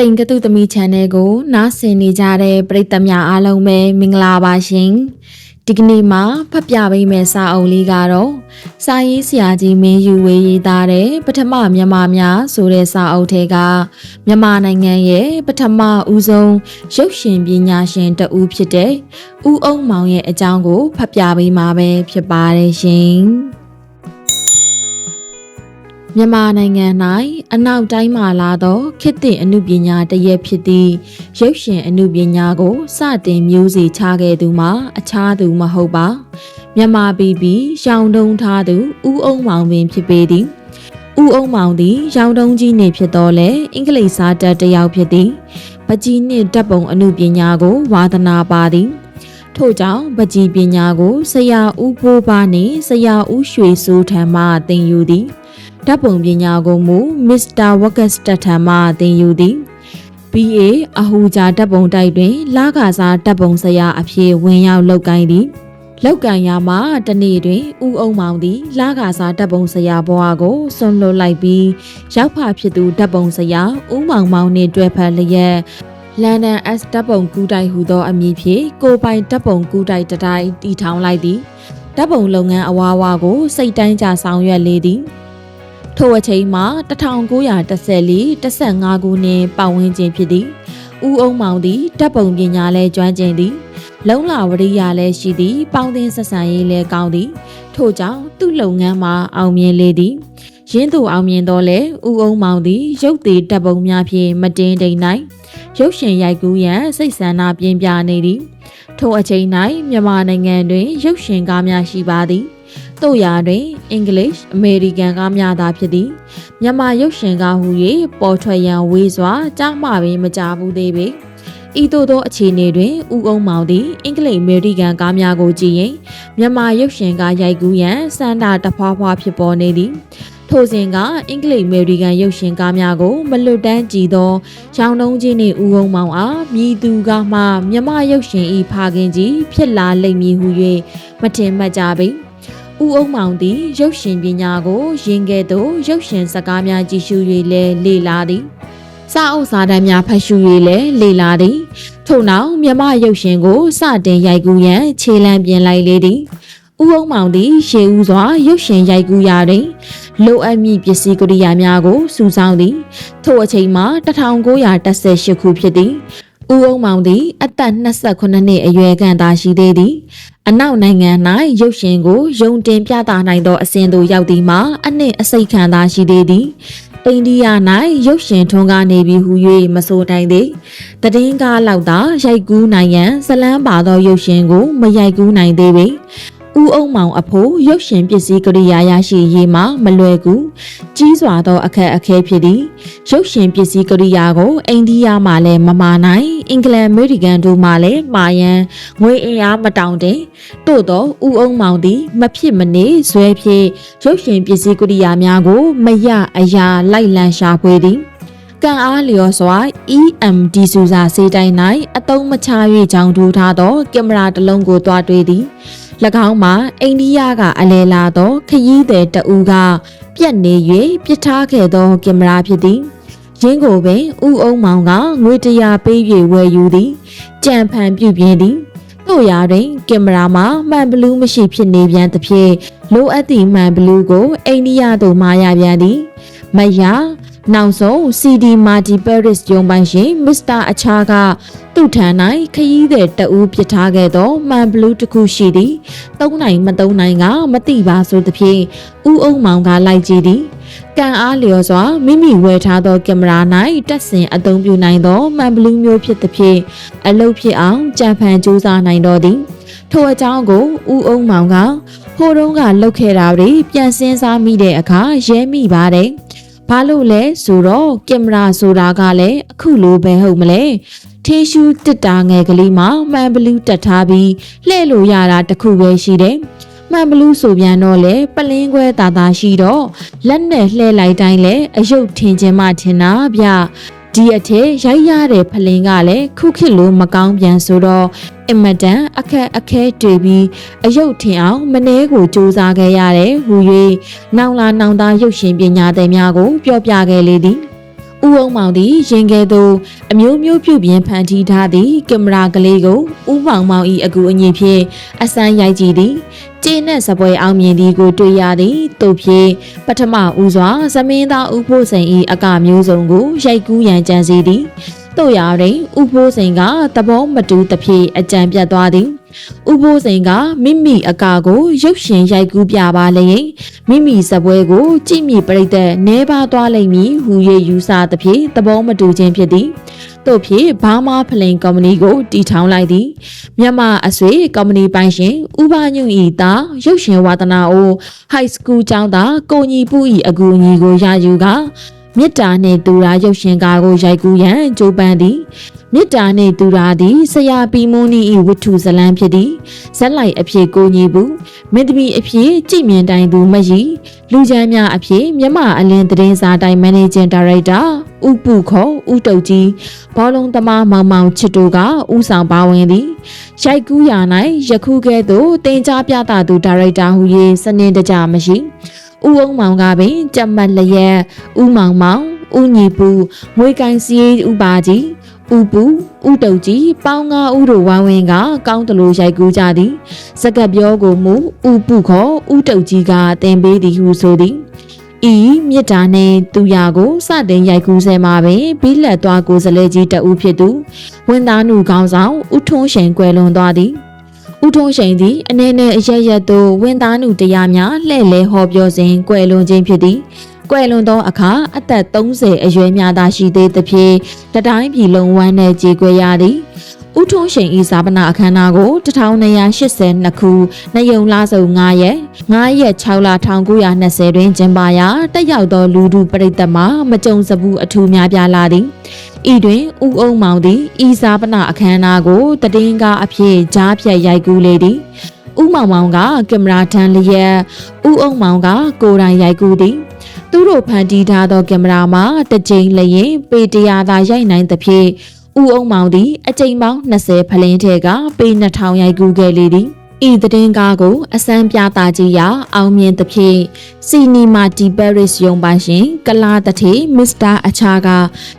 တိမ်ကတုသမီ channel ကို နားဆင်နေကြတဲ့ပရိသတ်များအားလုံးပဲမင်္ဂလာပါရှင်ဒီကနေ့မှာဖတ်ပြပေးမယ့်စာအုပ်လေးကတော့စာရေးဆရာကြီးမင်းယူဝေးရေးသားတဲ့ပထမမြန်မာများဆိုတဲ့စာအုပ်ထဲကမြန်မာနိုင်ငံရဲ့ပထမဦးဆုံးရုပ်ရှင်ပညာရှင်တဦးဖြစ်တဲ့ဦးအုံမောင်ရဲ့အကြောင်းကိုဖတ်ပြပေးမှာပဲဖြစ်ပါတယ်ရှင် မြန်မာနိုင်ငံ၌အနောက်တိုင်းမှလာသောခေတ်သစ်အမှုပညာတစ်ရက်ဖြစ်သည့်ရုပ်ရှင်အမှုပညာကိုစတင်မျိုးစီချခဲ့သူမှာအခြားသူမဟုတ်ပါမြန်မာပြည်ပြည်ရောင်တုံးထားသူဦးအုံမောင်ပင်ဖြစ်ပေသည်ဦးအုံမောင်သည်ရောင်တုံးကြီးနေဖြစ်တော်လဲအင်္ဂလိပ်စာတက်တစ်ယောက်ဖြစ်သည်ပကြီးနှင့်တပ်ပုံအမှုပညာကိုဝါသနာပါသည်ထို့ကြောင့်ပကြီးပညာကိုဆရာဦးဖိုးပါနှင့်ဆရာဦးရွှေစိုးထံမှသင်ယူသည် ဓာတ်ပုံပညာကိုမူမစ္စတာဝက်ကစတထံမှသင်ယူသည် BA အဟူဂျာဓာတ်ပုံတိုက်တွင်လာခါစားဓာတ်ပုံဆရာအဖြစ်ဝင်ရောက်လုပ်ကိုင်းသည်လောက်ကန်ရမှာတနေ့တွင်ဦးအုံမောင်သည်လာခါစားဓာတ်ပုံဆရာဘွားကိုဆွန့်လွတ်လိုက်ပြီးရောက်ဖဖြစ်သူဓာတ်ပုံဆရာဦးမောင်မောင်နှင့်တွေ့ဖက်လျက်လန်ဒန် S ဓာတ်ပုံကူးတိုက်ဟူသောအမည်ဖြင့်ကိုပိုင်ဓာတ်ပုံကူးတိုက်တတိုင်းတီထောင်လိုက်သည်ဓာတ်ပုံလုပ်ငန်းအဝါဝါကိုစိတ်တိုင်းကြဆောင်ရွက်လေသည် ထိုအချိန်မှာ1914 15ခုနှစ်ပတ်ဝန်းကျင်ဖြစ်သည်ဦးအုံမောင်သည်တပ်ပုံပညာလဲကျွမ်းကျင်သည် လုံလာဝရိယလည်းရှိသည် ပေါင်းသင်းဆက်ဆံရေးလည်းကောင်းသည် ထို့ကြောင့်သူ့လုပ်ငန်းမှာအောင်မြင်လေသည်ရင်းသူအောင်မြင်တော့လဲဦးအုံမောင်သည် ရုပ်သေးတပ်ပုံများဖြင့်မတင်းတိမ်နိုင်ရုပ်ရှင်ရိုက်ကူးရန်စိတ်ဆန္ဒပြင်းပြနေသည် ထိုအချိန်၌မြန်မာနိုင်ငံတွင် ရုပ်ရှင်ကားများရှိပါသည် တို့ရာတွင်အင်္ဂလိပ်အမေရိကန်ကားများသာဖြစ်သည်မြန်မာရုပ်ရှင်ကားဟူ၍ပေါ်ထွက်ရန်ဝေးစွာကြားမှပင်မကြားဘူးသေးပေဤသို့သောအခြေအနေတွင်ဦးအုံမောင်သည်အင်္ဂလိပ်အမေရိကန်ကားများကိုကြည့်ရင်မြန်မာရုပ်ရှင်ကားရိုက်ကူးရန်စန္ဒတဖွာဖွာဖြစ်ပေါ်နေသည်ထိုစဉ်ကအင်္ဂလိပ်အမေရိကန်ရုပ်ရှင်ကားများကိုမလွတ်တမ်းကြည့်သောရောင်တုံးကြီးနှင့်ဦးုံမောင်အားမြည်သူကမှမြမရုပ်ရှင်ဤဖခင်ကြီးဖြစ်လာလိမ့်မည်ဟု၍မထင်မှတ်ကြပေ။ ဦးအုံမောင်သည်ရုပ်ရှင်ပညာကိုရင်ကဲ့သို့ရုပ်ရှင်စကားများကြည့်ရှု၍လည်းလေ့လာသည်စာအုပ်စာတမ်းများဖတ်ရှု၍လည်းလေ့လာသည်ထို့နောက်မြမရုပ်ရှင်ကိုစတင်ရိုက်ကူးရန်ခြေလှမ်းပြင်လိုက်လေသည်ဦးအုံမောင်သည်ရှေးဦးစွာရုပ်ရှင်ရိုက်ကူးရာတွင်လိုအပ်မည့်ပစ္စည်းကိရိယာများကိုစုဆောင်းသည်ထို့အချိန်မှာ1918ခုဖြစ်သည် ဦးအုံမောင်သည် အသက်28နှစ်အရွယ်ခန့်သာရှိသေးသည်အနောက်နိုင်ငံ၌ရုပ်ရှင်ကိုယုံတင်ပြသနိုင်သောအစဉ်သို့ရောက်သည်မှာအနှင့်အစိတ်ခံသာရှိသေးသည်အိန္ဒိယ၌ရုပ်ရှင်ထွန်းကားနေပြီဟု၍မဆိုနိုင်သေးတည်င်းကားလောက်သာရိုက်ကူးနိုင်ရန်ဇလန်းပါသောရုပ်ရှင်ကိုမရိုက်ကူးနိုင်သေးပေ ဦးအုံမောင်အဖိုးရုပ်ရှင်ပစ္စည်းကိရိယာရရှိရေးမှာမလွယ်ကူကြီးစွာသောအခက်အခဲဖြစ်သည်ရုပ်ရှင်ပစ္စည်းကိရိယာကိုအိန္ဒိယမှလည်းမမာနိုင်အင်္ဂလန်အမေရိကန်တို့မှလည်းမာရန်ငွေအင်အားမတောင်းတင်တို့သောဦးအုံမောင်သည်မဖြစ်မနေဇွဲဖြင့်ရုပ်ရှင်ပစ္စည်းကိရိယာများကိုမရအရာလိုက်လံရှာဖွေသည်ကံအားလျော်စွာ EMD ဆူစာစေးတိုင်း၌အတုံးမချ၍ကြောင်းထိုးထားသောကင်မရာတစ်လုံးကိုတွားတွေ့သည်၎ င်းမှာအိန္ဒိယကအလဲလာသော ခရီးသည်တဦးကပြက်နေ၍ပြစ်ထားခဲ့သောကင်မရာဖြစ်သည်ရင်းကိုပင်ဥအုံမောင်ကငွေတရာပေး၍ဝယ်ယူသည်ကြံဖန်ပြုပြင်သည်တို့ရာတွင်ကင်မရာမှာမှန်ဘလူးမရှိဖြစ်နေပြန်သဖြင့်လိုအပ်သည့်မှန်ဘလူးကိုအိန္ဒိယသို့မာရပြန်သည်မရ နောက်ဆုံး CD Marty Paris ရုံပိုင်ရှင်မစ္စတာအချားကသူ့ထံ၌ခရီးသည်တဦးပြစ်ထားခဲ့သောမှန်ဘလူးတစ်ခုရှိသည်သုံးနိုင်မသုံးနိုင်ကမသိပါဆိုသဖြင့်ဥအုံမောင်ကလိုက်ကြည့်သည်ကံအားလျော်စွာမိမိဝယ်ထားသောကင်မရာ၌တက်ဆင်အသုံးပြုနိုင်သောမှန်ဘလူးမျိုးဖြစ်သဖြင့်အလုပ်ဖြစ်အောင်ကြံဖန်ကြိုးစားနိုင်တော်သည်ထိုအကြောင်းကိုဥအုံမောင်ကဟိုတုန်းကလှုပ်ခဲ့တာတွေပြန်စင်းစားမိတဲ့အခါရဲမိပါတယ် ဘာလို့လဲဆိုတော့ကင်မရာဆိုတာကလည်းအခုလိုပဲဟုတ်မလဲထေးရှူးတစ်တာငယ်ကလေးမှာမှန်ဘလူးတက်ထားပြီးလှဲ့လို့ရတာတခုပဲရှိတယ်မှန်ဘလူးဆိုပြန်တော့လေပလင်းခွဲတာတာရှိတော့လက်နဲ့လှဲလိုက်တိုင်းလဲအယုတ်ထင်ခြင်းမှထင်တာဗျ ဒီအထက်ရိုက်ရတဲ့ဖလင်းကလည်းခုခေတ်လိုမကောင်းပြန်ဆိုတော့အင်မတန်အခက်အခဲတွေ့ပြီးအယုတ်ထင်အောင်မနှဲကိုစူးစမ်းခဲ့ရတယ်ဟူ၍နောင်လာနောင်သားရုပ်ရှင်ပညာသည်များကို ပြောပြခဲ့လေသည် ဥဦးအောင်မောင်သည်ရင်ကဲသို့အမျိုးမျိုးပြုပြင်ဖန်တီးထားသည့်ကင်မရာကလေးကိုဦးမောင်မောင်၏အကူအညီဖြင့်အစမ်းရိုက်ကြည့်သည်ကျင်းနဲ့စပွဲအောင်မြင်သည်ကိုတွေ့ရသည်တို့ဖြင့်ပထမဦးစွာသမင်းသားဦးဖို့စိန်၏အကမျိုးစုံကိုရိုက်ကူးရန်ကြံစီသည် တို့ရာတွင်ဥဖိုးစိန်ကသဘောမတူသဖြင့်အကြံပြတ်သွားသည်ဥဖိုးစိန်ကမိမိအကာကိုရုပ်ရှင်ရိုက်ကူးပြပါလျင်မိမိစပွဲကိုကြည့်မိပြိတဲ့နဲပါသွားလိမ့်မည်ဟူ၍ယူဆသဖြင့်သဘောမတူခြင်းဖြစ်သည်တို့ဖြင့်ဘာမာဖလိန်ကုမ္ပဏီကိုတီထောင်လိုက်သည်မြန်မာအဆွေကုမ္ပဏီပိုင်ရှင်ဥပညုံဤသားရုပ်ရှင်ဝါသနာအို high school ကျောင်းသားကိုညီပူဤအကူအညီကိုရယူက မေတ္တာနှင့်တူရာရုပ်ရှင်ကားကိုရိုက်ကူးရန်ကြိုးပမ်းသည်မေတ္တာနှင့်တူရာသည်ဆရာပီမွန်နီ၏ဝတ္ထုဇလံဖြစ်သည်ဇက်လိုက်အဖြစ်ကိုညီဘူးမင်းသမီးအဖြစ်ကြည်မြင်တိုင်သူမရီလူချမ်းများအဖြစ်မြမအလင်းသတင်းစာတိုင်မန်နေဂျင်ဒါရိုက်တာဥပုခုံဥတုတ်ကြီးဘောလုံးသမားမောင်မောင်ချစ်တို့ကဥဆောင်ပါဝင်သည်ရိုက်ကူးရာ၌ယခုကဲ့သို့တင် जा ပြသသူဒါရိုက်တာဟူ၍စနစ်တကျမရှိ ဥအောင်မောင်ကပင်ကြက်မတ်လျက်ဥမောင်မောင်ဥညီပူငွေကိုင်စီဥပါကြီးဥပူဥတုတ်ကြီးပေါင်းငါဥတို့ဝိုင်းဝင်းကကောင်းတလို့ရိုက်ကူးကြသည်စကပ်ပြောကိုမူဥပုခေါ်ဥတုတ်ကြီးကတင်ပေးသည်ဟုဆိုသည်ဤမြစ်တာနှင့်သူရကိုစတင်ရိုက်ကူးဆဲမှာပင်ဘီလက်သွားကိုစလဲကြီးတဦးဖြစ်သူဝန်သားနုကောင်းဆောင်ဥထုံးရှိန်ကွယ်လွန်သွားသည် ဥထုံးရှိန်သည်အနေနဲ့အရရက်သို့ဝန်သားနုတရားများလှဲ့လဲဟောပြောစဉ်ကွယ်လွန်ခြင်းဖြစ်သည်ကွယ်လွန်သောအခါအသက်30အရွယ်များသာရှိသေးသဖြင့်တတိုင်းပြည်လုံးဝမ်းနဲ့ကြေကွယ်ရသည်ဥထုံးရှိန်ဤဇာပနာအခမ်းအနားကို1282ခုနယုံလဆုံ9ရက်9ရက်6လ1920တွင်ကျင်းပရာတက်ရောက်သောလူထုပရိသတ်မှမကြုံစဘူးအထူးများပြားလာသည် ဤတွင်ဥအုံမောင်သည်ဤဇာပနာအခမ်းအနားကိုတည်င်းကားအဖြစ်ကြားဖြတ်ရိုက်ကူးလေသည်ဥမောင်မောင်ကကင်မရာထန်လျက်ဥအုံမောင်ကကိုယ်တိုင်ရိုက်ကူးသည်သူတို့ဖန်တီးထားသောကင်မရာမှာတစ်ကြိမ်လျင်ပေတရာသာရိုက်နိုင်သဖြင့်ဦးအောင်မောင်သည်အကြိမ်ပေါင်း20ဖလင်းထဲကပေ2000ရိုက်ကူးခဲ့လေသည် ဤသတင်းကားကိုအစမ်းပြတာကြီးရာအောင်မြင်သဖြင့်စီနီမာတီပဲရစ်ရုံပိုင်ရှင် ကလာတထေမစ္စတာအချာက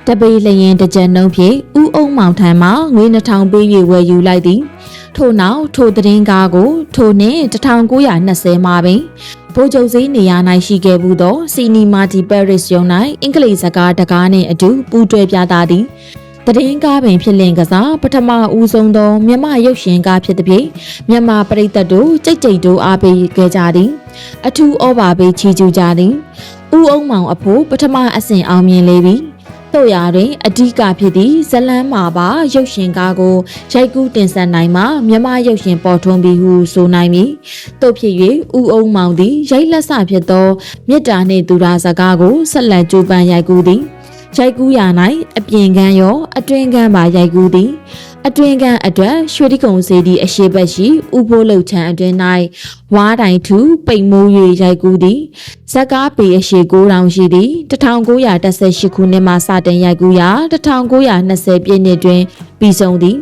တပေလျင်တကြံနှုံးဖြင့်ဥအုံမောင်ထံမှငွေ2000ပေး၍ဝယ်ယူလိုက်သည်ထို့နောက်ထိုသတင်းကားကိုထိုနှစ်1920မှာပင်ဗိုလ်ချုပ်စည်းနေရာ၌ရှိခဲ့မှုသောစီနီမာတီပဲရစ်ရုံ၌အင်္ဂလိပ်စကားတကားနှင့်အတူပူးတွဲပြသသည် တည်င်းကားပင်ဖြစ်လင်ကစားပထမဦးဆုံးသောမြမရုပ်ရှင်ကားဖြစ်သည်ဖြင့်မြမပရိသတ်တို့ကြိတ်ကြိတ်တို့အားပေးခဲ့ကြသည် အထူးဩဘာပေးချီးကျူးကြသည်ဦးအောင်မောင်အဖို့ပထမအဆင့်အောင်မြင်လေပြီတို့ရာတွင်အဓိကဖြစ်သည့်ဇလန်းမှာပါရုပ်ရှင်ကားကိုရိုက်ကူးတင်ဆက်နိုင်မှမြမရုပ်ရှင်ပေါ်ထွန်းပြီးဟုဆိုနိုင်မည်တို့ဖြစ်၍ဦးအောင်မောင်သည်ရိုက်လက်စဖြစ်သောမေတ္တာနှင့်သူရာစကားကိုဆက်လက်ကြိုးပမ်းရိုက်ကူးသည် ရိုက်ကူးရာ၌အပြင်ကန်းရောအတွင်ကန်းပါရိုက်ကူးသည်အတွင်ကန်းအတွက်ရွှေတိကုံစေတီအရှိဘက်ရှိဥဖိုးလှုပ်ချံအတွင်၌ဝါတိုင်ထူပိတ်မိုး၍ရိုက်ကူးသည်ဇက်ကားပေအရှိ9000ရှိသည်1918ခုနှစ်မှစတင်ရိုက်ကူးရာ1920ပြည့်နှစ်တွင်ပြီးဆုံးသည်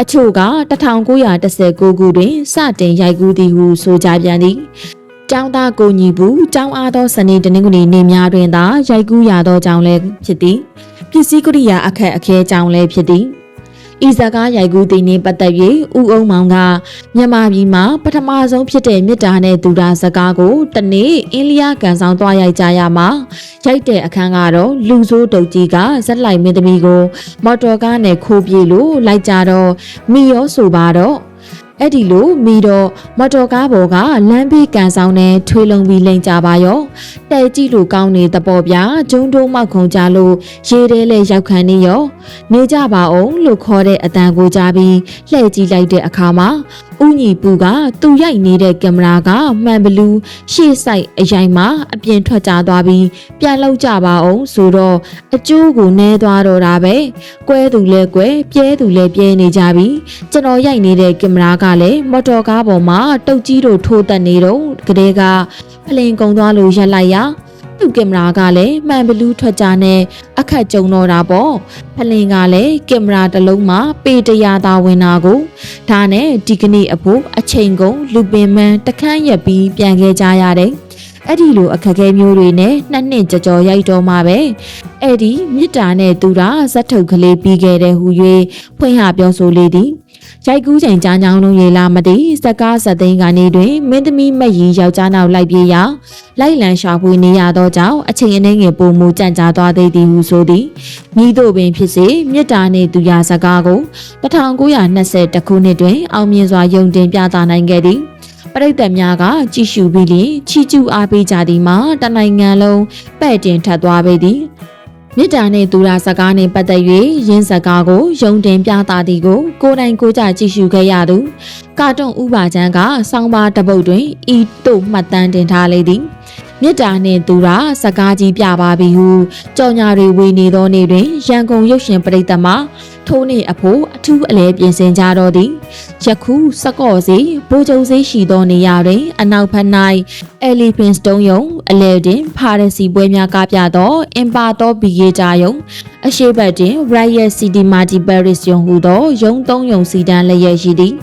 အချို့က1919ခုတွင်စတင်ရိုက်ကူးသည်ဟုဆိုကြပြန်သည် ကျောင်းသားကိုညီဘူးကျောင်းအားသောစနေတနင်္ဂနွေနေ့များတွင်သာရိုက်ကူးရသောကြောင့်လည်းဖြစ်သည်ပစ္စည်းကိရိယာအခက်အခဲကြောင့်လည်းဖြစ်သည်ဤဇကားရိုက်ကူးသည်နှင့်ပတ်သက်၍ဦးအောင်မောင်ကမြန်မာပြည်မှာပထမဆုံးဖြစ်တဲ့မြစ်တာနဲ့သူတာဇကားကိုတနေ့အင်းလျာကန်ဆောင်သွားရိုက်ကြရမှာရိုက်တဲ့အခန်းကတော့လူဆိုးတုတ်ကြီးကဇက်လိုက်မင်းသမီးကို မော်တော်ကားနဲ့ခိုးပြေးလို့လိုက်ကြတော့မီရောဆိုပါတော့ အဲ့ဒီလိုမိတော့မတော်ကားပေါ်ကလမ်းဘေးကန်ဆောင်နဲ့ထွေးလုံးပြီးလိန်ကြပါရောတဲ့ကြည့်လို့ကောင်းနေတဲ့ပေါ်ဗျာဂျုံတိုးမောက်ခုံကြလို့ရေထဲလဲရောက်ခံနေရောနေကြပါအောင်လို့ခေါ်တဲ့အတန်ကိုကြားပြီးလှည့်ကြည့်လိုက်တဲ့အခါမှာ ဦးညီပူကသူ့ရိုက်နေတဲ့ကင်မရာကမှန်ဘလူးရှေ့ဆိုင်အရိုင်မှာအပြင်ထွက်ကြသွားပြီးပြန်လောက်ကြပါအောင်ဆိုတော့အကျိုးကိုနဲသွားတော့တာပဲကွဲသူလဲကွဲပြဲသူလဲပြဲနေကြပြီကျွန်တော်ရိုက်နေတဲ့ကင်မရာကလည်းမော်တော်ကားပေါ်မှာတုတ်ကြီးတို့ထိုးတက်နေတော့ကလေးကဖလင်ကုံသွားလို့ရက်လိုက်ရ သူ့ကင်မရာကလည်းမှန်ဘလူးထွက်ကြနဲ့အခက်ကြုံတော့တာပေါ့ဖလင်ကလည်းကင်မရာတစ်လုံးမှာပေတရာသာဝင်တာကိုဒါနဲ့ဒီကနေ့အဖို့အချိန်ကုန်လူပင်မန်းတခန်းရက်ပြီးပြန်ခဲ့ကြရတယ်အဲ့ဒီလိုအခက်အခဲမျိုးတွေနဲ့နှစ်နှစ်ကြော်ကြော်ရိုက်တော့မှပဲအဲ့ဒီမြစ်တာနဲ့သူတာဇက်ထုတ်ကလေးပြီးခဲ့တဲ့ဟူ၍ဖွင့်ဟပြောဆိုလေသည် ရိုက်ကူးချိန်ကြားကြောင်းလုံးရေလာမသိစကားစသိန်းကနေတွင်မင်းသမီးမက်ရီယောက်ျားနောက်လိုက်ပြေးရာလိုက်လံရှာဖွေနေရသောကြောင့်အချိန်အနည်းငယ်ပုံမူကြံ့ကြာသွားသေးသည်ဟုဆိုသည်မိတို့ပင်ဖြစ်စေမြစ်တာနှင့်သူရစကားကို1920ခုနှစ်တွင် အောင်မြင်စွာယုံတင်ပြသနိုင်ခဲ့သည်ပရိသတ်များကကြည်ရှုပြီးလျင်ချီကျူးအားပေးကြသည်မှာတနိုင်ငံလုံးပဲ့တင်ထပ်သွားပေသည် မြစ်တာနှင့်သူရာစကားနှင့်ပတ်သက်၍ရင်းစကားကိုယုံတင်ပြသသည်ကိုကိုယ်တိုင်ကိုယ်ကြကြည့်ရှုခဲ့ရသူကာတွန်ဥပါချမ်းကစောင်းပါတပုတ်တွင်ဤတို့မှတ်တမ်းတင်ထားလေသည် မြစ်တာနှင့်သူရာစကားကြီးပြပါပြီဟုကြော်ညာတွေဝေနေသောနေ့တွင်ရန်ကုန်ရုပ်ရှင်ပရိသတ်မှထိုးနေအဖို့အထူးအလဲပြင်ဆင်ကြတော့သည်ယခုစကော့စီဘိုးကျုံစေးရှိသောနေရာတွင်အနောက်ဘက်၌ Elephant Stone ယုံအလဲတင်ဖာရစီပွဲများကားပြသောအင်ပါတော်ဘီယေတာယုံအရှိဘက်တွင် Riot City Multi Paris ယုံဟူသောယုံသုံးယုံစီတန်းလျက်ရှိသည်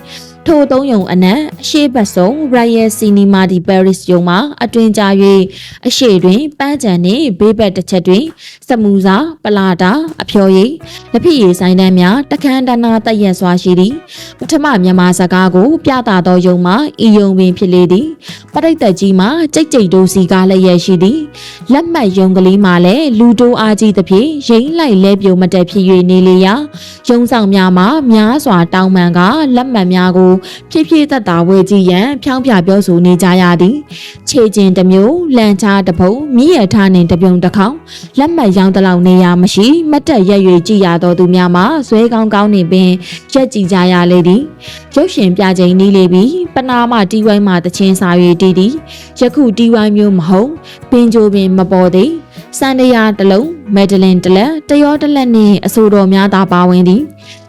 ထိုသုံးယုံအနက်အရှိဘက်ဆုံး Royal Cinema di Paris ယုံမှာအတွင်ကြာ၍အရှိတွင်ပန်းချံနှင့်ဘေးဘက်တစ်ချက်တွင် စမူစာပလာတာအဖျော်ရည်လက်ဖြစ်ရည်ဆိုင်တန်းများတခမ်းတနာတက်ရက်စွာရှိသည်ပထမမြန်မာစကားကို ပြသသောယုံမှာဤယုံပင်ဖြစ်လေသည်ပရိသတ်ကြီးမှာကြိတ်ကြိတ်တို့စီကားလည်းရရှိသည်လက်မှတ်ယုံကလေးမှာလည်းလူတိုးအားကြီးသဖြင့်ရိမ့်လိုက်လဲပြိုမတက်ဖြစ်၍နေလေရာယုံဆောင်များမှာများစွာတောင်းပန်ကလက်မှတ်များကိုဖြည်းဖြည်းသက်သာဝဲကြည့်ရန်ဖြောင်းပြပြောဆိုနေကြရသည်ခြေကျင်တစ်မျိုးလန်ချားတစ်ပုံမြည်ရထားနှင့်တပြုံတစ်ခေါင်လက်မှတ်ရောင်းတလောက်နေရမရှိမတ်တက်ရက်၍ကြည်ရတော်သူများမှာဇွဲကောင်းကောင်းနေပင်ရက်ကြည်ကြရလေသည်ရုပ်ရှင်ပြချိန်နီးလေပြီပနာမတီးဝိုင်းမှတချင်းစာ၍တည်သည်ယခုတီးဝိုင်းမျိုးမဟုတ်ပင်ကြိုပင်မပေါ်သည်စန္ဒယာတစ်လုံးမက်ဒလင်တစ်လက်တရောတစ်လက်နှင့်အဆိုတော်များသာပါဝင်သည်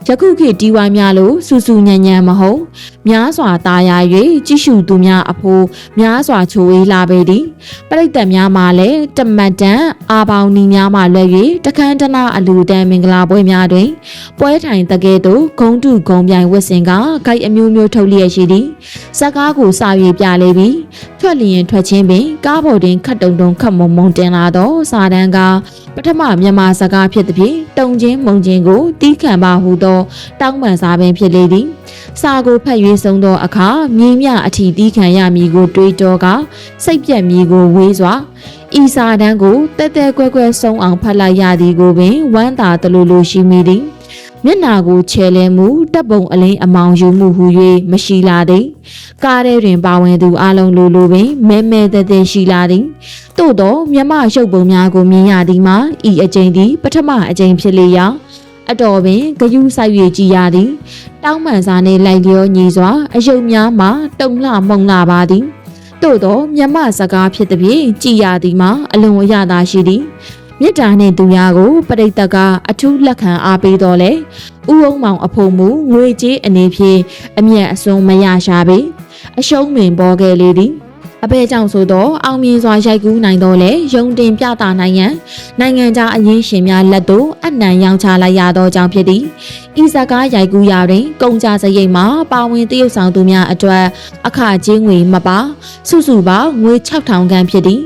ယခုခေတ်တီဝိုင်းများလို့စူစူညံ့ညံ့မဟုတ် များစွာตาရ၍ကြည့်ရှုသူများအဖို့များစွာချိုးဝေးလာပေသည်ပရိသတ်များမှလည်းတမတ်တန်အာပေါင်းနီများမှလွယ်၍တခန်းတနာအလူတန်းမင်္ဂလာပွဲများတွင် ပွဲထိုင်တကဲ့သို့ဂုံတုဂုံပြိုင်ဝတ်စင်ကဂိုက်အမျိုးမျိုးထုတ်လျက်ရှိသည်စကားကိုစာ၍ပြလေပြီထွက်လျင်ထွက်ချင်းပင်ကားပေါ်တွင်ခတ်တုံတုံခတ်မုံမုံတင်လာသောစာတန်းကပထမမြန်မာစကားဖြစ်သည်ဖြင့်တုံချင်းမုံချင်းကိုတီးခံပါဟုသောတောင်းပန်စာပင်ဖြစ်လေသည် စာကိုဖတ်၍ဆုံးသောအခါမြင်းမြအထီတီးခံရမည်ကို တွေးတောကစိတ်ပြက်မည်ကိုဝေးစွာဤစာတန်းကိုတဲတဲကွဲကွဲဆုံးအောင်ဖတ်လိုက်ရသည်ကိုပင်ဝမ်းသာတလူလူရှိမိသည်မျက်နာကိုချဲလဲမှုတပ်ပုံအလင်းအမောင်ယူမှုဟု၍မရှိလာသည်ကားထဲတွင်ပါဝင်သူအလုံးလိုလိုပင်မဲမဲတဲတဲရှိလာသည်သို့သောမြမရုပ်ပုံများကိုမြင်ရသည်မှာဤအကျဉ်သည်ပထမအကျဉ်ဖြစ်လေရာ အတော်ပင်ဂယုဆိုင်၍ကြည်ရသည်တောင်းပန်စာနှင့်လိုက်လျောညီစွာအယုတ်များမှတုံလှမှုံလာပါသည်သို့သောမြမစကားဖြစ်သည်ဖြင့်ကြည်ရသည်မှာအလွန်အရသာရှိသည်မြစ်တာနှင့်သူများကိုပရိသတ်ကအထူးလက်ခံအားပေးတော်လဲဥအောင်မောင်အဖို့မူငွေကြေးအနေဖြင့်အမျက်အစွန်းမရရှာပေအရှုံးမင်ပေါ်ခဲ့လေသည် အဘဲကြောင့်ဆိုတော့အောင်မြင်စွာရိုက်ကူးနိုင်တော့လေယုံတင်ပြတာနိုင်ရန်နိုင်ငံခြားအရင်းရှင်များလက်သို့အနံရောင်းချလိုက်ရသောကြောင့်ဖြစ်သည်ဤဇကားရိုက်ကူးရာတွင်ကုန်ကြစရိတ်မှာပါဝင်တရုတ်ဆောင်သူများအတွက်အခကြေးငွေမပါစုစုပေါင်းငွေ6000ခန့်ဖြစ်သည်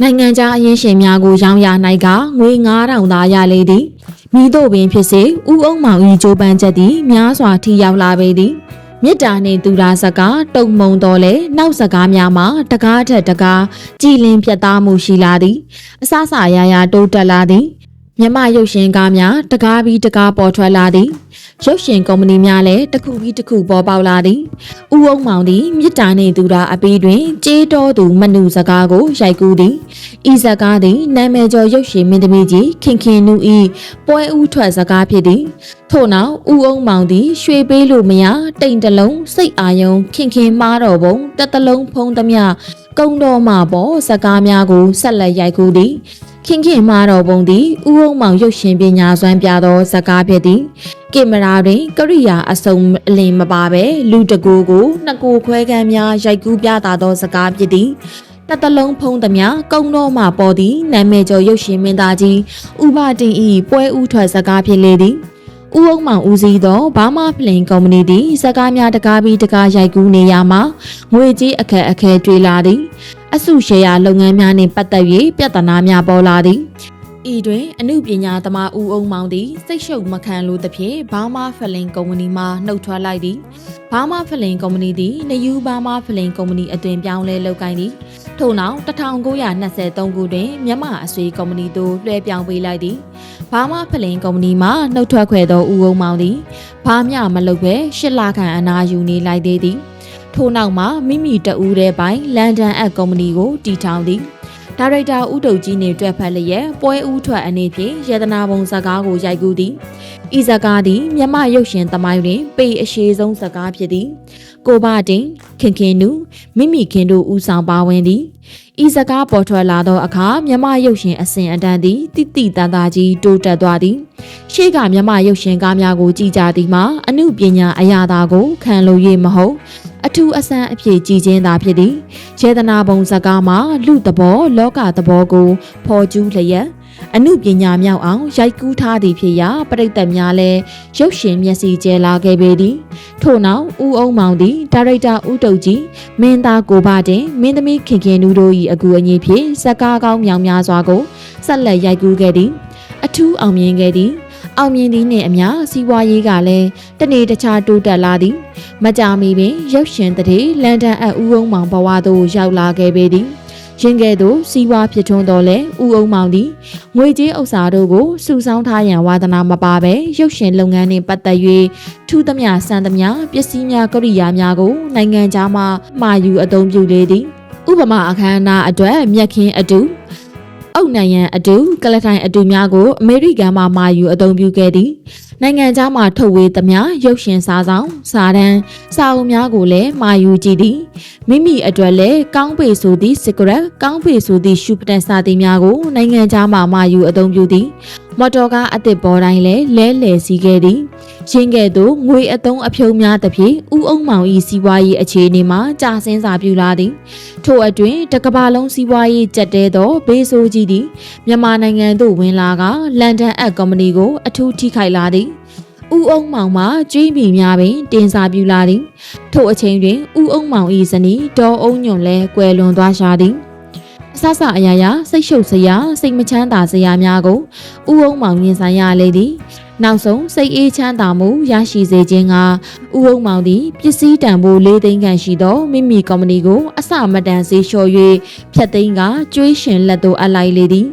နိုင်ငံခြားအရင်းရှင်များကိုရောင်းရနိုင်ကငွေ9000သာရလေသည်မိတို့ပင်ဖြစ်စေဥအောင်မောင်ဤကြိုးပမ်းချက်သည်များစွာထိရောက်လာပေသည် မြစ်တာနှင့်သူရာစကားတုံမုံတော်လဲနောက်စကားများမှာတကားထက်တကားကြည်လင်ပြတ်သားမှုရှိလာသည်အဆဆရာရာတိုးတက်လာသည် မြမရုပ်ရှင်ကားများတကားပြီးတကားပေါ်ထွက်လာသည်ရုပ်ရှင်ကုမ္ပဏီများလည်းတစ်ခုပြီးတစ်ခုပေါ်ပေါက်လာသည်ဥုံမောင်သည်မြစ်တာနှင့်သူရာအပီးတွင်ကြေးတော်သူမနုစကားကိုရိုက်ကူးသည်ဤစကားသည်နာမည်ကျော်ရုပ်ရှင်မင်းသမီးကြီးခင်ခင်နူဤပွဲဦးထွက်စကားဖြစ်သည်ထို့နောက်ဥုံမောင်သည်ရွှေပေးလို့မရတိမ်တလုံးစိတ်အာယုံခင်ခင်မားတော်ပုံတစ်တလုံးဖုံးသမျှကုံတော်မှာပေါ်စကားများကိုဆက်လက်ရိုက်ကူးသည် ခင်ခင်မာတော်ပုံသည်ဥုံမောင်ရုပ်ရှင်ပညာစွမ်းပြသောဇာကားဖြစ်သည်ကင်မရာတွင်ကရိယာအစုံအလင်မပါဘဲလူတကူကိုနှစ်ကိုခွဲခန်းများရိုက်ကူးပြသသောဇာကားဖြစ်သည်တတလုံးဖုံးသမျှကုံတော်မှပေါ်သည်နာမည်ကျော်ရုပ်ရှင်မင်းသားကြီးဥပတင်ဤပွဲဥထွက်ဇာကားဖြစ်လေသည် ဦးအောင်မောင်ဦးစီးသောဘာမာဖလင်ကုမ္ပဏီသည်စကားများတကားပြီးတကားရိုက်ကူးနေရမှာငွေကြေးအခက်အခဲတွေ့လာသည် အစုရှယ်ယာလုပ်ငန်းများနှင့်ပတ်သက်၍ပြဿနာများပေါ်လာသည် ဤတွင်အမှုပညာသမားဦးအောင်မောင်သည်စိတ်ရှုပ်မခံလိုသဖြင့်ဘာမာဖလင်ကုမ္ပဏီမှနှုတ်ထွက်လိုက်သည်ဘာမာဖလင်ကုမ္ပဏီသည်နယူးဘာမာဖလင်ကုမ္ပဏီအသွင်ပြောင်းလဲလုပ်ကိုင်သည်ထို့နောက်1923ခုတွင်မြန်မာအဆွေကုမ္ပဏီသို့လွှဲပြောင်းပေးလိုက်သည်ဘာမာဖလင်ကုမ္ပဏီမှနှုတ်ထွက်ခွဲသောဦးအောင်မောင်သည်ဘာမျှမလုပ်ဘဲရှစ်လခန့်အနာယူနေလိုက်သေးသည်ထို့နောက်မှာမိမိတဦးတည်းပိုင်လန်ဒန်အပ်ကုမ္ပဏီကိုတည်ထောင်သည် ဒါရိုက်တာဦးတုတ်ကြီးနေတွက်ဖက်လျက်ပွဲဦးထွက်အနေဖြင့်ယေဒနာပုံဇာကားကိုရိုက်ကူးသည်ဤဇာကားသည်မြမရုပ်ရှင်သမိုင်းတွင် ပေအရှိဆုံးဇာကားဖြစ်သည် ကိုဘတင်ခင်ခင်နူမိမိခင်တို့ဦးဆောင်ပါဝင်သည်ဤဇာကားပေါ်ထွက်လာသောအခါမြမရုပ်ရှင်အစဉ်အတန်းသည်တိတိတန်တာကြီးတိုးတက်သွားသည်ရှေ့ကမြမရုပ်ရှင်ကားများကိုကြည်ကြသည်မှာအမှုပညာအရာသာကိုခံလို့ရမဟုတ် အထူးအဆန်းအဖြစ်ကြည်ချင်းသာဖြစ်သည်ယေဒနာပုံဇကားမှာလူသဘောလောကသဘောကိုဖော်ကျူးလျက်အမှုပညာမြောက်အောင်ရိုက်ကူးထားသည်ဖြစ်ရာပရိသတ်များလည်းရုပ်ရှင်မျက်စိကျဲလာခဲ့ပေသည်ထို့နောက်ဦးအောင်မောင်သည်ဒါရိုက်တာဦးတုတ်ကြီးမင်းသားကိုဘတင်မင်းသမီးခင်ခင်နူးတို့၏အကူအညီဖြင့်ဇကားကောင်းမြောင်များစွာကိုဆက်လက်ရိုက်ကူးခဲ့သည်အထူးအောင်မြင်ခဲ့သည်အောင်မြင်သည်နှင့်အမျှစီးပွားရေးကလည်းတနေ့တခြားတိုးတက်လာသည် မကြာမီပင်ရုပ်ရှင်တည်းလန်ဒန်အပ်ဦးအောင်မောင်ဘဝသို့ရောက်လာခဲ့ပေသည်ရင်ကဲ့သို့စီးပွားဖြစ်ထွန်းတော်လဲဦးအောင်မောင်သည်ငွေကြေးဥစ္စာတို့ကိုစုဆောင်းထားရန်ဝါသနာမပါဘဲရုပ်ရှင်လုပ်ငန်းနှင့်ပတ်သက်၍ထူးသမျှစံသမျှပစ္စည်းများကိရိယာများကိုနိုင်ငံခြားမှမှာယူအသုံးပြုလေသည်ဥပမာအခမ်းအနားအတွက်မြက်ခင်းအတူအုတ်နိုင်ရန်အတူကလထိုင်အတူများကိုအမေရိကန်မှမာယူအသုံးပြုခဲ့သည် နိုင်ငံခြားမှထုတ်ဝေသမျှရုပ်ရှင်စာဆောင်စာတမ်းစာအုပ်များကိုလည်းမာယူကြည့်သည်မိမိအတွက်လည်းကောင်းပေဆိုသည့်စကရက်ကောင်းပေဆိုသည့်ရှုပတန်စာသည်များကိုနိုင်ငံခြားမှမာယူအသုံးပြုသည်မော်တော်ကားအသစ်ပေါ်တိုင်းလည်းလဲလှယ်စီခဲ့သည်ရင်းကဲ့သို့ငွေအသုံးအဖြုံများသဖြင့်ဥအုံမောင်၏စီးပွားရေးအခြေအနေမှာကြာဆင်းစာပြူလာသည်ထို့အတွင်တကဘာလုံးစီးပွားရေးကြက်တဲသောဘေးဆိုးကြီးသည်မြန်မာနိုင်ငံသို့ဝင်လာကလန်ဒန်အပ်ကုမ္ပဏီကိုအထူးထိခိုက်လာသည်ဦးအုံမောင်မှကျွေးမိများပင် တင်စာပြူလာသည်ထို့အချိန်တွင်ဦးအုံမောင်၏ဇနီးဒေါ်အုံညွန့်လည်းကွယ်လွန်သွားရှာသည်အဆဆအရာရာစိတ်ရှုပ်စရာစိတ်မချမ်းသာစရာများကိုဦးအုံမောင်ရင်ဆိုင်ရလေသည်နောက်ဆုံးစိတ်အေးချမ်းသာမှုရရှိစေခြင်းကဥအုံမောင်သည်ပစ္စည်းတန်ဖိုး၄သိန်းခန့်ရှိသောမိမိကုမ္ပဏီကိုအစမတန်ဈေးလျှော်၍ဖြတ်သိမ်းကကျွေးရှင်လက်သို့အပ်လိုက်လေသည်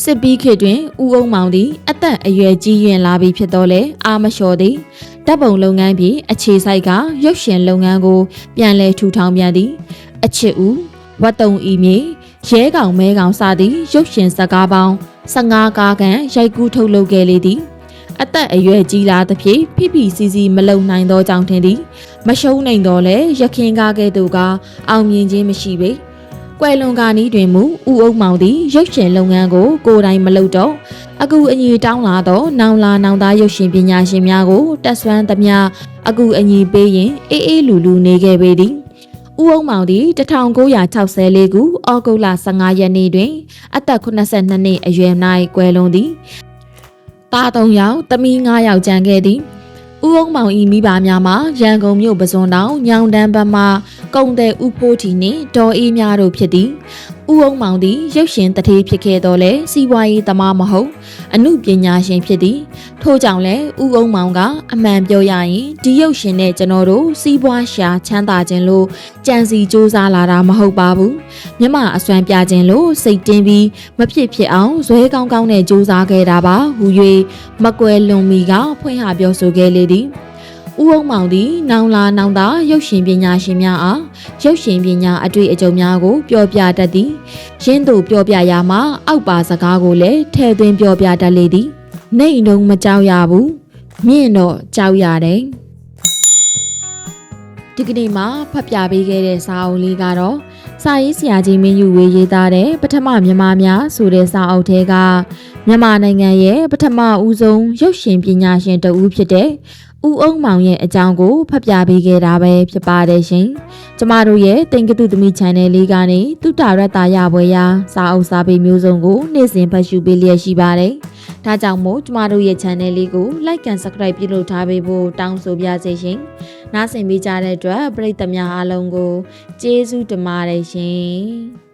စစ်ပြီးခေတ်တွင်ဥအုံမောင်သည်အသက်အရွယ်ကြီးရင်လာပြီဖြစ်တော့လေအာမလျှော်သည်တပ်ပုံလုပ်ငန်းဖြင့်အခြေစိုက်ကရုပ်ရှင်လုပ်ငန်းကို ပြန်လည်ထူထောင်ပြန်သည် အချစ်ဦးဝတ်တုံဤမြေရဲကောင်မဲကောင်စသည့်ရုပ်ရှင်ဇာတ်ကားပေါင်း15ကားခန့်ရိုက်ကူးထုတ်လုပ်ခဲ့လေသည်အသက်အရွယ်ကြီးလာသဖြင့်ဖိဖိစီစီမလုံနိုင်သောကြောင့်ထင်သည် မရှုံးနိုင်တော့လဲရခင်ကားကဲ့သို့ကအောင်မြင်ခြင်းမရှိပေ ကွယ်လွန်ကာနီးတွင်မူဥအုပ်မောင်သည်ရုပ်ရှင်လုပ်ငန်းကိုကိုယ်တိုင်မလုပ်တော့အကူအညီတောင်းလာသောနောင်လာနောင်သားရုပ်ရှင်ပညာရှင်များကိုတက်ဆွမ်းသမျှအကူအညီပေးရင်အေးအေးလူလူနေခဲ့ပေသည်ဦးအုံမောင်သည်1964ခုဩဂုတ်လ15ရက်နေ့တွင် အသက်82နှစ်အရွယ်၌ကွယ်လွန်သည်သား3ယောက်သမီး9ယောက်ကျန်ခဲ့သည် ဦးအောင်မောင်ဤမိဘများမှာရန်ကုန်မြို့ပဇွန်တောင်ညောင်တန်းဘက်မှကုံတဲ့ဦးဖိုးတီနှင့်ဒေါ်အေးများတို့ဖြစ်သည် ဦးအောင်မောင်သည်ရုပ်ရှင်တထေးဖြစ်ခဲ့တော်လဲစီးပွားရေးသမားမဟုတ်အမှုပညာရှင်ဖြစ်သည်ထို့ကြောင့်လဲဦးအောင်မောင်ကအမှန်ပြောရရင်ဒီရုပ်ရှင်နဲ့ကျွန်တော်တို့စီးပွားရှာချမ်းသာခြင်းလို့ကြံစီစူးစမ်းလာတာမဟုတ်ပါဘူးမြမအစွမ်းပြခြင်းလို့စိတ်တင်းပြီးမဖြစ်ဖြစ်အောင်ဇွဲကောင်းကောင်းနဲ့စူးစမ်းခဲ့တာပါဟူ၍မကွယ်လွန်မီကဖွင့်ဟပြောဆိုခဲ့လေသည် ဦးအောင်မောင်သည်နောင်လာနောင်သာရုပ်ရှင်ပညာရှင်များအားရုပ်ရှင်ပညာအတွေ့အကြုံများကိုပြောပြတတ်သည်ရင်းသူပြောပြရာမှာအောက်ပါစကားကိုလည်းထည့်သွင်းပြောပြတတ်လေသည်နေနှုံမကြောက်ရဘူးမြင့်တော့ကြောက်ရတယ်ဒီကနေ့မှာဖတ်ပြပေးခဲ့တဲ့စာအုပ်လေးကတော့စာရေးဆရာကြီးမင်းယူဝေရေးသားတဲ့ပထမမြန်မာများဆိုတဲ့စာအုပ်ထဲကမြန်မာနိုင်ငံရဲ့ပထမဦးဆုံးရုပ်ရှင်ပညာရှင်တဦးဖြစ်တဲ့ ဦးအုံမောင်ရဲ့အကြောင်းကိုဖတ်ပြပေးခဲ့တာပဲဖြစ်ပါတယ်ရှင်။ကျမတို့ရဲ့တင်ကတုသမီ channel လေးကနေတုတရတ္တရပွဲရာစာအုပ်စာပေမျိုးစုံကိုနေ့စဉ်ဖတ်ရှုပေးလျက်ရှိပါတယ်။ဒါကြောင့်မို့ကျမတို့ရဲ့ channel လေးကို like and subscribe ပြုလုပ်ထားပေးဖို့တောင်းဆိုပါရစေရှင်။နားဆင်ပေးကြတဲ့အတွက်ပရိသတ်များအားလုံးကိုကျေးဇူးတင်ပါတယ်ရှင်။